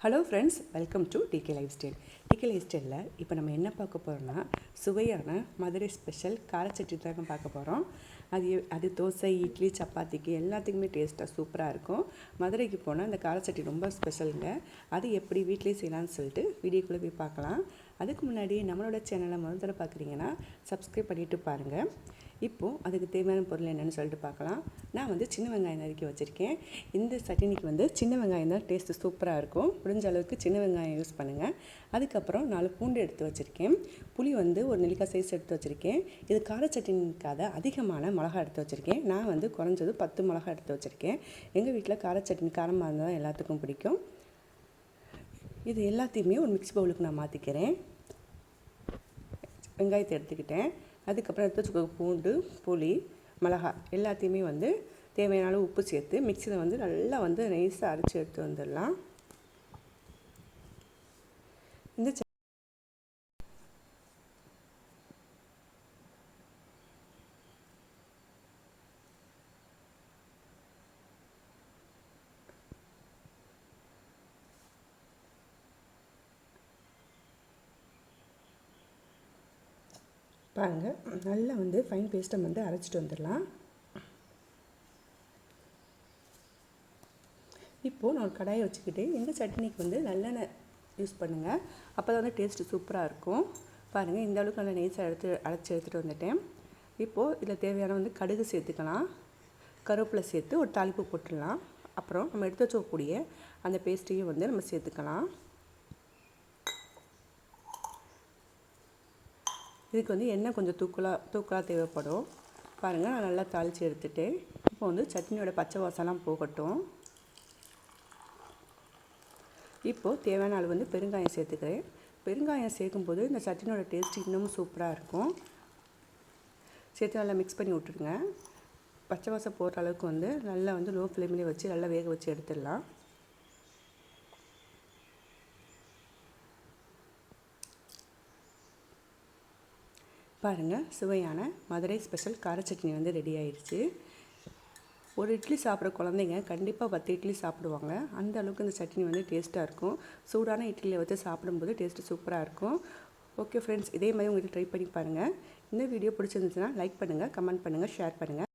hello friends welcome to DK lifestyle article life இப்போ நம்ம என்ன பார்க்க போகிறோம்னா சுவையான மதுரை ஸ்பெஷல் காரச்சட்டி தாங்க பார்க்க போகிறோம் அது அது தோசை இட்லி சப்பாத்திக்கு எல்லாத்துக்குமே டேஸ்ட்டாக சூப்பராக இருக்கும். மதுரைக்கு போனால் அந்த காரச்சட்டி ரொம்ப ஸ்பெஷலுங்க அது எப்படி வீட்லேயே செய்யலாம்னு சொல்லிட்டு வீடியோக்குள்ளே போய் பார்க்கலாம். அதுக்கு முன்னாடி நம்மளோட சேனலை முதல் தடவை பார்க்குறீங்கன்னா சப்ஸ்கிரைப் பண்ணிவிட்டு பாருங்கள் இப்போது அதுக்கு தேவையான பொருள் என்னென்னு சொல்லிட்டு பார்க்கலாம். நான் வந்து சின்ன வெங்காயம் நறுக்கி வச்சுருக்கேன். இந்த சட்டினிக்கு வந்து சின்ன வெங்காயம் தான் டேஸ்ட்டு சூப்பராக இருக்கும். முடிஞ்ச அளவுக்கு சின்ன வெங்காயம் யூஸ் பண்ணுங்கள் அதுக்கு அதுக்கப்புறம் நாலு பூண்டு எடுத்து வச்சுருக்கேன். புளி வந்து ஒரு நெல்லிக்காய் சைஸ் எடுத்து வச்சுருக்கேன். இது கார சட்னிக்காக அதிகமான மிளகா எடுத்து வச்சுருக்கேன். நான் வந்து குறைஞ்சது பத்து மிளகா எடுத்து வச்சுருக்கேன். எங்கள் வீட்டில் கார சட்னி காரமாக இருந்தால் தான் எல்லாத்துக்கும் பிடிக்கும். இது எல்லாத்தையுமே ஒரு மிக்ஸ் பவுலுக்கு நான் மாற்றிக்கிறேன் வெங்காயத்தை எடுத்துக்கிட்டேன். அதுக்கப்புறம் எடுத்து வச்சுக்கோ பூண்டு புளி மிளகா எல்லாத்தையுமே வந்து தேவையான அளவு உப்பு சேர்த்து மிக்சியில் வந்து நல்லா வந்து நைஸாக அரைச்சி எடுத்து வந்துடலாம். இந்த பாருங்க பாருங்கள் நல்லா வந்து ஃபைன் பேஸ்ட்டை வந்து அரைச்சிட்டு வந்துடலாம். இப்போது நான் ஒரு கடாயை வச்சுக்கிட்டு இந்த சட்னிக்கு வந்து நல்லெண்ணெய் யூஸ் பண்ணுங்கள் அப்போ தான் வந்து டேஸ்ட்டு சூப்பராக இருக்கும். பாருங்கள் இந்த அளவுக்கு நல்லா நெய்ஸாக எடுத்து அழைச்சி எடுத்துகிட்டு வந்துட்டேன். இப்போது இதில் தேவையான வந்து கடுகு சேர்த்துக்கலாம். கருவேப்பிலை சேர்த்து ஒரு தாளிப்பு போட்டுடலாம். அப்புறம் நம்ம எடுத்து வச்சக்கூடிய அந்த பேஸ்ட்டையும் வந்து நம்ம சேர்த்துக்கலாம். இதுக்கு வந்து எண்ணெய் கொஞ்சம் தூக்கலாக தூக்கலாக தேவைப்படும். பாருங்கள் நான் நல்லா தாளித்து எடுத்துகிட்டேன் இப்போ வந்து சட்னியோட பச்சை வாசம்லாம் போகட்டும். இப்போது தேவையான அளவு வந்து பெருங்காயம் சேர்த்துக்கிறேன். பெருங்காயம் சேர்க்கும்போது இந்த சட்னியோட டேஸ்ட் இன்னமும் சூப்பராக இருக்கும். சேர்த்து நல்லா மிக்ஸ் பண்ணி விட்டுருங்க பச்சை வாசம் போடுற அளவுக்கு வந்து நல்லா வந்து லோ ஃப்ளேம்லேயே வச்சு நல்லா வேக வச்சு எடுத்துடலாம். பாருங்கள் சுவையான மதுரை ஸ்பெஷல் கார சட்னி வந்து ரெடி ஆயிடுச்சு. ஒரு இட்லி சாப்பிட்ற குழந்தைங்க கண்டிப்பாக பத்து இட்லி சாப்பிடுவாங்க. அந்த அளவுக்கு இந்த சட்னி வந்து டேஸ்ட்டாக இருக்கும். சூடான இட்லியில் வச்சு சாப்பிடும்போது டேஸ்ட்டு சூப்பராக இருக்கும். ஓகே ஃப்ரெண்ட்ஸ் இதே மாதிரி உங்களுக்கு ட்ரை பண்ணி பாருங்கள் இந்த வீடியோ பிடிச்சிருந்துச்சுன்னா லைக் பண்ணுங்கள் கமெண்ட் பண்ணுங்கள் ஷேர் பண்ணுங்கள்